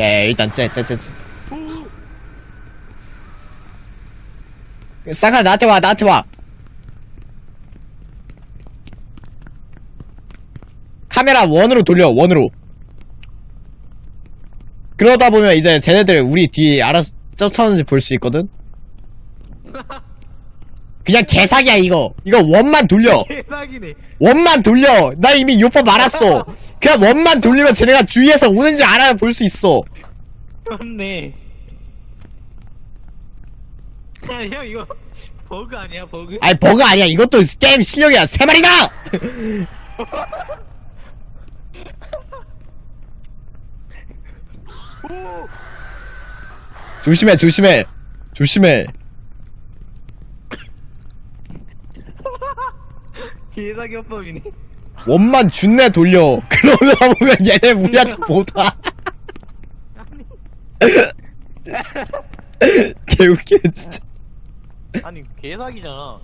야, 야, 일단 쟤, 쟤, 쟤. 쟤. 싸가 나한테 와, 나한테 와. 카메라 원으로 돌려, 원으로. 그러다 보면 이제 쟤네들 우리 뒤에 알아서 쫓아오는지 볼 수 있거든? 그냥 개사기야, 이거. 이거 원만 돌려. 개사기네. 원만 돌려. 나 이미 요법 알았어. 그냥 원만 돌리면 쟤네가 주위에서 오는지 알아 볼 수 있어. 맞네. 야, 형 이거 버그 아니야 버그? 아니 버그 아니야. 이것도 게임 실력이야. 세 마리다. 조심해, 조심해, 조심해. 개사기 협법이네. 원만 준내 돌려. 그러다 보면 얘네 우리한테 못 와. 개웃기네 진짜. 아니 개사기잖아.